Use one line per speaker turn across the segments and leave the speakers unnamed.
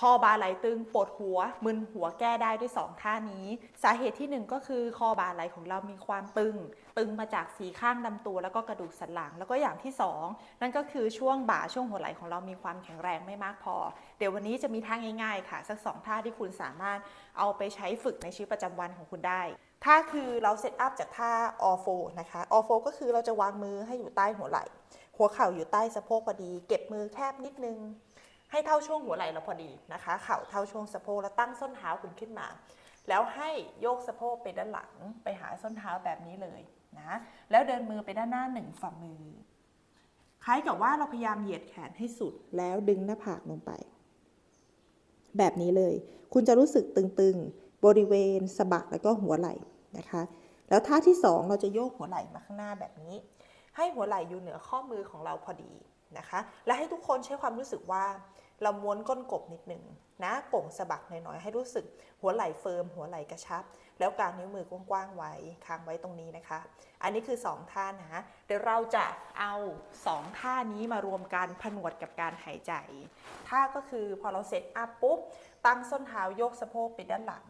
คอบ่าไหลตึงปวดหัว มึนหัวแก้ได้ด้วย 2 ท่านี้ สาเหตุที่ 1 ก็คือคอบ่าไหลของเรามีความตึง ตึงมาจากสีข้างลำตัว แล้วก็กระดูกสันหลัง แล้วก็อย่างที่ 2 นั่นก็คือช่วงบ่าช่วงหัวไหล่ของเรามีความแข็งแรงไม่มากพอ เดี๋ยววันนี้จะมีท่าง่ายๆ ค่ะ สัก 2 ท่าที่คุณสามารถเอาไปใช้ฝึกในชีวิตประจำวันของคุณได้ท่าคือเราเซตอัพจากท่าออโฟนะคะออโฟก็คือเราจะวางมือให้อยู่ใต้หัวไหล่ หัวเข่าอยู่ใต้สะโพกพอดี เก็บมือแคบนิดนึง ให้เท่าช่วงหัวไหล่เราพอดีนะคะ เข่าเท่าช่วงสะโพกแล้วตั้งส้นเท้าคุณขึ้นมา แล้วให้โยกสะโพกไปด้านหลังไปหาส้นเท้าแบบนี้เลยนะแล้วเดินมือไปด้านหน้าหนึ่งฝ่ามือ คล้ายกับว่าเราพยายามเหยียดแขนให้สุดแล้วดึงหน้าผากลงไป แบบนี้เลย คุณจะรู้สึกตึงๆ บริเวณสะบักแล้วก็หัวไหล่นะคะ แล้วท่าที่สองเราจะโยกหัวไหล่มาข้างหน้าแบบนี้ ให้หัวไหล่อยู่เหนือข้อมือของเราพอดี นะคะ และให้ทุกคนใช้ความรู้สึกว่า เราม้วนก้นกบนิดหนึ่งนะโป่งสะบักหน่อยๆ ให้รู้สึกหัวไหล่เฟิร์ม หัวไหล่กระชับ แล้วการนิ้วมือกว้างๆไว้ค้างไว้ตรงนี้นะคะ อันนี้คือ 2 ท่านะเดี๋ยวเราจะเอา 2 ท่านี้มารวมกันผนวดกับการหายใจท่าก็คือพอเราเซตอัพปุ๊บ ตั้งส้นเท้าโยกสะโพกไปด้านหลัง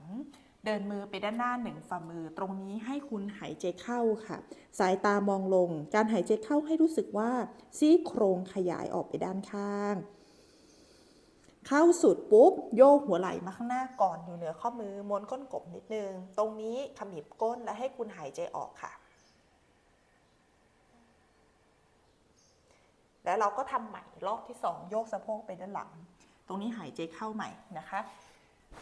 เดินมือไปด้านหน้าหนึ่งฝ่ามือ ตรงนี้ให้คุณหายใจเข้าค่ะ สายตามองลง การหายใจเข้าให้รู้สึกว่าซี่โครงขยายออกไปด้านข้าง เข้าสุดปุ๊บ โยกหัวไหล่มาข้างหน้าก่อนอยู่เหนือข้อมือม้วนก้นกบนิดนึง ตรงนี้ขมิบก้นและให้คุณหายใจออกค่ะ แล้วเราก็ทำใหม่รอบที่ 2 โยกสะโพกไปด้านหลัง ตรงนี้หายใจเข้าใหม่นะคะ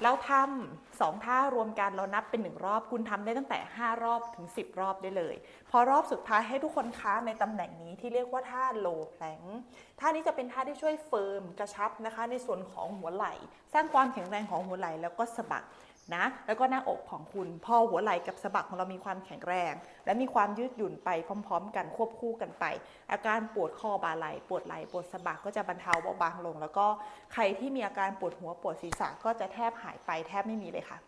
แล้วทำสองท่ารวมกันเรานับเป็นหนึ่งรอบ คุณทำได้ตั้งแต่ 5 รอบถึง 10 รอบได้เลย พอรอบสุดท้ายให้ทุกคนค้าในตำแหน่งนี้ที่เรียกว่าท่าโลแพลงท่านี้จะเป็นท่าที่ช่วยเฟิร์มกระชับนะคะ ในส่วนของหัวไหล่ สร้างความแข็งแรงของหัวไหล่แล้วก็สะบัก นะแล้วก็หน้าอกของคุณพอหัวไหล่กับสะบักของเรามีความแข็งแรง และมีความยืดหยุ่นไปพร้อม ๆ กันควบคู่กันไป อาการปวดคอบ่าไหล่ปวดไหล่ปวดสะบักก็จะบรรเทาเบาบางลง แล้วก็ใครที่มีอาการปวดหัวปวดศีรษะก็จะแทบหายไปแทบไม่มีเลยค่ะ